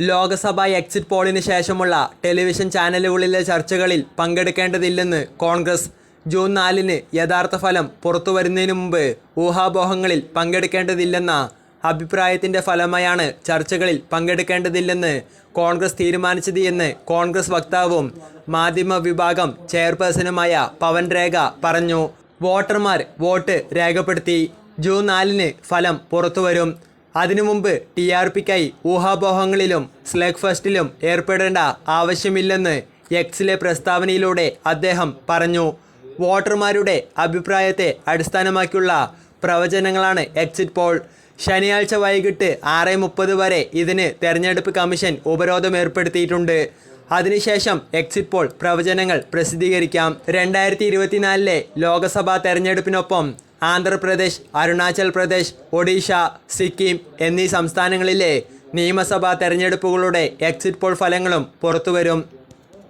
Lok Sabha exit പോളിന് ശേഷമുള്ള television ചാനലുകളിലെ ചർച്ചകളിൽ പങ്കെടുക്കേണ്ടതില്ലെന്ന് Congress. June നാലിന് യഥാർത്ഥ ഫലം പുറത്തുവരുന്നതിന് മുമ്പ് ഊഹാപോഹങ്ങളിൽ പങ്കെടുക്കേണ്ടതില്ലെന്ന അഭിപ്രായത്തിന്റെ ഫലമായാണ് ചർച്ചകളിൽ പങ്കെടുക്കേണ്ടതില്ലെന്ന് കോൺഗ്രസ് തീരുമാനിച്ചത് എന്ന് കോൺഗ്രസ് വക്താവും മാധ്യമ വിഭാഗം ചെയർപേഴ്സണുമായ പവൻ രേഖ പറഞ്ഞു. വോട്ടർമാർ വോട്ട് രേഖപ്പെടുത്തി. ജൂൺ നാലിന് ഫലം പുറത്തുവരും. അതിനു മുമ്പ് ടി ആർ പിക്കായി ഊഹാപോഹങ്ങളിലും സ്ലഗ് ഫസ്റ്റിലും ഏർപ്പെടേണ്ട ആവശ്യമില്ലെന്ന് എക്സിലെ പ്രസ്താവനയിലൂടെ അദ്ദേഹം പറഞ്ഞു. വോട്ടർമാരുടെ അഭിപ്രായത്തെ അടിസ്ഥാനമാക്കിയുള്ള പ്രവചനങ്ങളാണ് എക്സിറ്റ് പോൾ. ശനിയാഴ്ച വൈകിട്ട് ആറ് മുപ്പത് വരെ ഇതിന് തെരഞ്ഞെടുപ്പ് കമ്മീഷൻ ഉപരോധം ഏർപ്പെടുത്തിയിട്ടുണ്ട്. അതിനുശേഷം എക്സിറ്റ് പോൾ പ്രവചനങ്ങൾ പ്രസിദ്ധീകരിക്കാം. രണ്ടായിരത്തി ഇരുപത്തിനാലിലെ ലോക്സഭാ തെരഞ്ഞെടുപ്പിനൊപ്പം ആന്ധ്രാപ്രദേശ് അരുണാചൽ പ്രദേശ് ഒഡീഷ സിക്കിം എന്നീ സംസ്ഥാനങ്ങളിലെ നിയമസഭാ തെരഞ്ഞെടുപ്പുകളുടെ എക്സിറ്റ് പോൾ ഫലങ്ങളും പുറത്തുവരും.